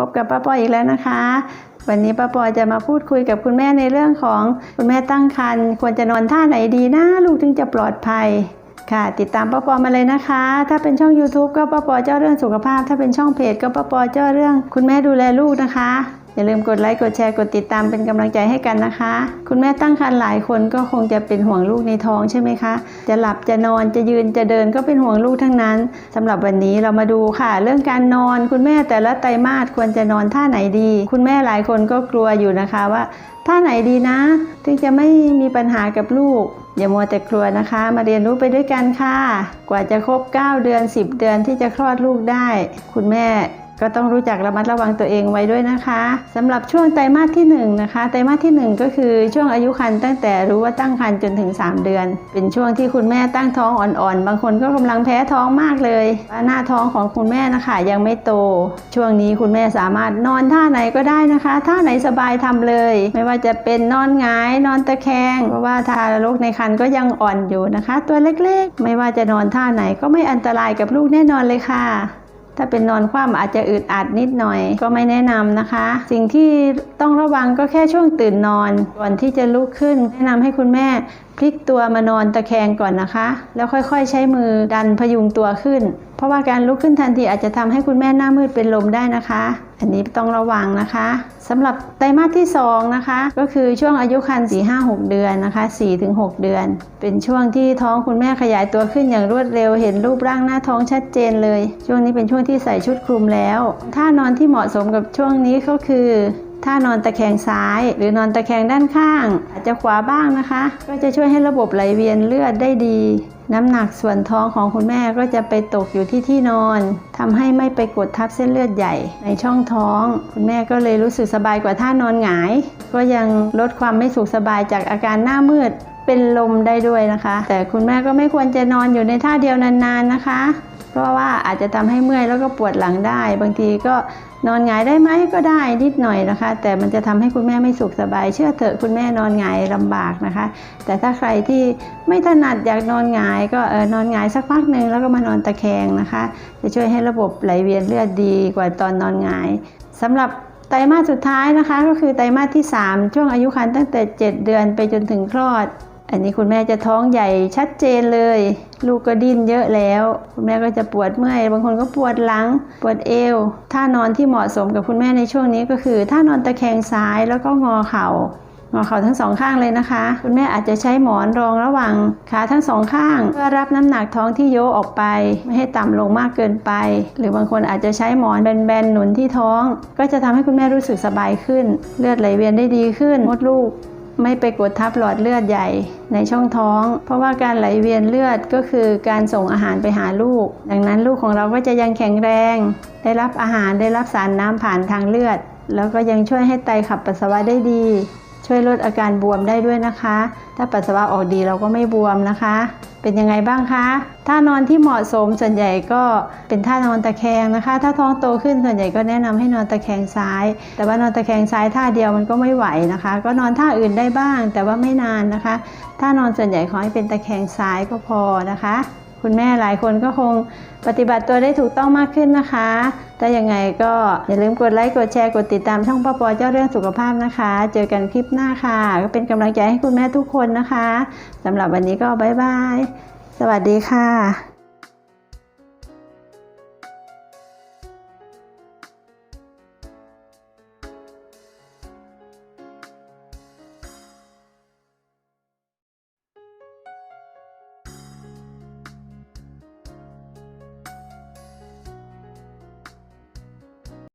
พบกับป้าปออีกแล้วนะคะ วันนี้ป้าปอจะมาพูดคุยกับคุณแม่ในเรื่องของคุณแม่ตั้งครรภ์ควรจะนอนท่าไหนดีนะลูกถึงจะปลอดภัยค่ะ ติดตามป้าปอมาเลยนะคะ ถ้าเป็นช่อง YouTube ก็ป้าปอเจ้าเรื่องสุขภาพ ถ้าเป็นช่องเพจก็ป้าปอเจ้าเรื่อง คุณแม่ดูแลลูกนะคะ อย่าลืมกดไลค์กดแชร์กดติดตามเป็นกำลังใจให้กันนะคะ คุณแม่ตั้งครรภ์หลายคนก็คงจะเป็นห่วงลูกในท้องใช่ไหมคะ จะหลับจะนอนจะยืนจะเดินก็เป็นห่วงลูกทั้งนั้นสำหรับวันนี้เรามาดูค่ะ เรื่องการนอน คุณแม่แต่ละไตรมาสควรจะนอนท่าไหนดี คุณแม่หลายคนก็กลัวอยู่นะคะว่าท่าไหนดีนะ ถึงจะไม่มีปัญหากับลูก อย่ามัวแต่กลัวนะคะ มาเรียนรู้ไปด้วยกันค่ะ กว่าจะครบ 9 เดือน 10 เดือนที่จะคลอดลูกได้ คุณแม่ ก็ต้องรู้จักระมัดระวังตัวเองไว้ด้วยนะคะสำหรับช่วงไตรมาสที่1นะคะไตรมาสที่ 1 ก็คือช่วงอายุครรภ์ตั้งแต่รู้ว่าตั้งครรภ์จนถึง 3 เดือน เป็นช่วงที่คุณแม่ตั้งท้องอ่อนๆ บางคนก็กำลังแพ้ท้องมากเลยหน้าท้องของคุณแม่นะคะยังไม่โต ช่วงนี้คุณแม่สามารถนอนท่าไหนก็ได้นะคะท่าไหนสบายทำเลย ไม่ว่าจะเป็นนอนงายนอนตะแคงเพราะว่าทารกในครรภ์ก็ยังอ่อนอยู่นะคะ ตัวเล็กๆ ไม่ว่าจะนอนท่าไหนก็ไม่อันตรายกับลูกแน่นอนเลยค่ะ ถ้าเป็นนอนคว่ำอาจจะอึดอัดนิดหน่อย ก็ไม่แนะนำนะคะ สิ่งที่ต้องระวังก็แค่ช่วงตื่นนอนก่อนที่จะลุกขึ้น แนะนำให้คุณแม่ พลิกตัวมานอนตะแคงก่อนนะคะ แล้วค่อยๆ ใช้มือดันพยุงตัวขึ้น เพราะว่าการลุกขึ้นทันทีอาจจะทำให้คุณแม่หน้ามืดเป็นลมได้นะคะ อันนี้ต้องระวังนะคะสำหรับไตรมาสที่ 2 นะคะ ก็คือช่วงอายุครรภ์4 5 6 เดือนนะคะ4ถึง6เดือน เป็นช่วงที่ท้องคุณแม่ขยายตัวขึ้นอย่างรวดเร็วเห็นรูปร่างหน้าท้องชัดเจนเลย ช่วงนี้เป็นช่วงที่ใส่ชุดคลุมแล้วท่านอนที่เหมาะสมกับช่วงนี้ก็คือ ถ้านอนตะแคงซ้าย หรือนอนตะแคงด้านข้าง อาจจะขวาบ้างนะคะ ก็จะช่วยให้ระบบไหลเวียนเลือดได้ดี น้ำหนักส่วนท้องของคุณแม่ก็จะไปตกอยู่ที่ที่นอนทำให้ไม่ไปกดทับเส้นเลือดใหญ่ ในช่องท้อง คุณแม่ก็เลยรู้สึกสบายกว่าท่านอนหงาย ก็ยังลดความไม่สุขสบายจากอาการหน้ามืด เป็นลมได้ด้วยนะคะ แต่คุณแม่ก็ไม่ควรจะนอนอยู่ในท่าเดียวนานๆนะคะ เพราะว่าอาจจะทำให้เมื่อยแล้วก็ปวดหลังได้ บางทีก็นอนหงายได้ไหมก็ได้นิดหน่อยนะคะ แต่มันจะทำให้คุณแม่ไม่สุขสบาย เชื่อเถอะคุณแม่นอนหงายลำบากนะคะ แต่ถ้าใครที่ไม่ถนัดอยากนอนหงาย ก็เออนอนหงายสักพักหนึ่งแล้วก็มานอนตะแคงนะคะ จะช่วยให้ระบบไหลเวียนเลือดดีกว่าตอนนอนหงายสำหรับไตรมาสสุดท้ายนะคะ ก็คือไตรมาสที่ 3 ช่วงอายุครรภ์ตั้งแต่ 7 เดือนไปจนถึงคลอด อันนี้คุณแม่จะท้องใหญ่ชัดเจนเลย ลูกก็ดิ้นเยอะแล้ว คุณแม่ก็จะปวดเมื่อย บางคนก็ปวดหลัง ปวดเอว ท่านอนที่เหมาะสมกับคุณแม่ในช่วงนี้ก็คือท่านอนตะแคงซ้ายแล้วก็งอเข่างอเข่าทั้งสองข้างเลยนะคะ คุณแม่อาจจะใช้หมอนรองระหว่างขาทั้งสองข้าง เพื่อรับน้ำหนักท้องที่โยออกไป ไม่ให้ต่ำลงมากเกินไป หรือบางคนอาจจะใช้หมอนแบนๆหนุนที่ท้อง ก็จะทำให้คุณแม่รู้สึกสบายขึ้น เลือดไหลเวียนได้ดีขึ้นมดลูก ไม่ไปกดทับหลอดเลือดใหญ่ในช่องท้อง เพราะว่าการไหลเวียนเลือดก็คือการส่งอาหารไปหาลูก ดังนั้นลูกของเราก็จะยังแข็งแรง ได้รับอาหารได้รับสารน้ำผ่านทางเลือด แล้วก็ยังช่วยให้ไตขับปัสสาวะได้ดี ช่วยลดอาการบวมได้ด้วยนะคะ ถ้าปัสสาวะออกดีเราก็ไม่บวมนะคะ เป็นยังไงบ้างคะท่านอนที่เหมาะสมส่วนใหญ่ก็เป็นท่านอนตะแคงนะคะ ถ้าท้องโตขึ้นส่วนใหญ่ก็แนะนำให้นอนตะแคงซ้าย แต่ว่านอนตะแคงซ้ายท่าเดียวมันก็ไม่ไหวนะคะ ก็นอนท่าอื่นได้บ้าง แต่ว่าไม่นานนะคะ ถ้านอนส่วนใหญ่ขอให้เป็นตะแคงซ้ายก็พอนะคะ คุณแม่หลายคนก็คงปฏิบัติตัวได้ถูกต้องมากขึ้นนะคะ แต่ยังไงก็อย่าลืมกดไลค์ กดแชร์ กดติดตามช่องป้าปอเจ้าเรื่องสุขภาพนะคะ เจอกันคลิปหน้าค่ะ ก็เป็นกำลังใจให้คุณแม่ทุกคนนะคะสำหรับวันนี้ก็บ๊ายบาย สวัสดีค่ะ